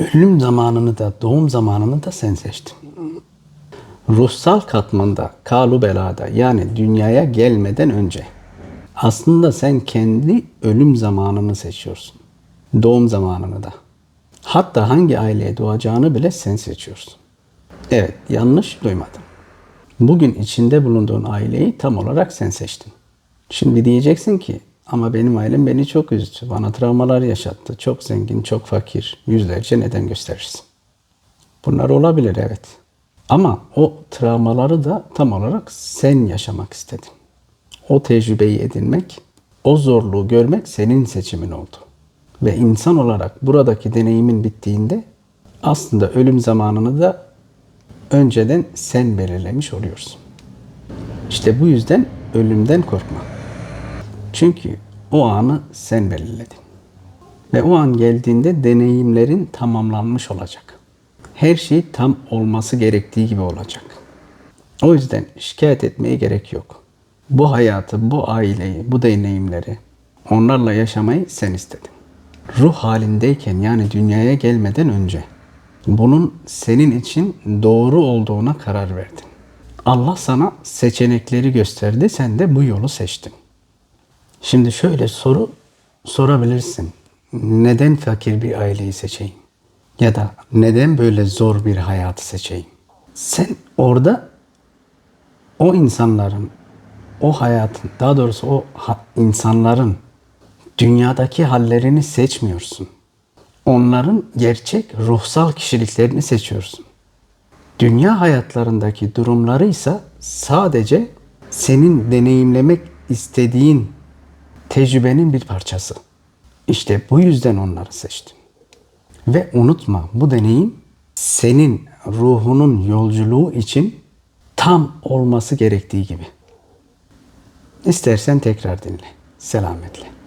Ölüm zamanını da doğum zamanını da sen seçtin. Ruhsal katmanda, kalu belada yani dünyaya gelmeden önce aslında sen kendi ölüm zamanını seçiyorsun. Doğum zamanını da. Hatta hangi aileye doğacağını bile sen seçiyorsun. Evet, yanlış duymadım. Bugün içinde bulunduğun aileyi tam olarak sen seçtin. Şimdi diyeceksin ki ama benim ailem beni çok üzdü. Bana travmalar yaşattı. Çok zengin, çok fakir. Yüzlerce neden gösterirsin. Bunlar olabilir evet. Ama o travmaları da tam olarak sen yaşamak istedin. O tecrübeyi edinmek, o zorluğu görmek senin seçimin oldu. Ve insan olarak buradaki deneyimin bittiğinde aslında ölüm zamanını da önceden sen belirlemiş oluyorsun. İşte bu yüzden ölümden korkma. Çünkü o anı sen belirledin. Ve o an geldiğinde deneyimlerin tamamlanmış olacak. Her şey tam olması gerektiği gibi olacak. O yüzden şikayet etmeye gerek yok. Bu hayatı, bu aileyi, bu deneyimleri onlarla yaşamayı sen istedin. Ruh halindeyken yani dünyaya gelmeden önce bunun senin için doğru olduğuna karar verdin. Allah sana seçenekleri gösterdi, sen de bu yolu seçtin. Şimdi şöyle soru sorabilirsin. Neden fakir bir aileyi seçeyim? Ya da neden böyle zor bir hayatı seçeyim? Sen orada o insanların, o hayatın, daha doğrusu o insanların dünyadaki hallerini seçmiyorsun. Onların gerçek ruhsal kişiliklerini seçiyorsun. Dünya hayatlarındaki durumları ise sadece senin deneyimlemek istediğin tecrübenin bir parçası. İşte bu yüzden onları seçtim. Ve unutma bu deneyim senin ruhunun yolculuğu için tam olması gerektiği gibi. İstersen tekrar dinle. Selametle.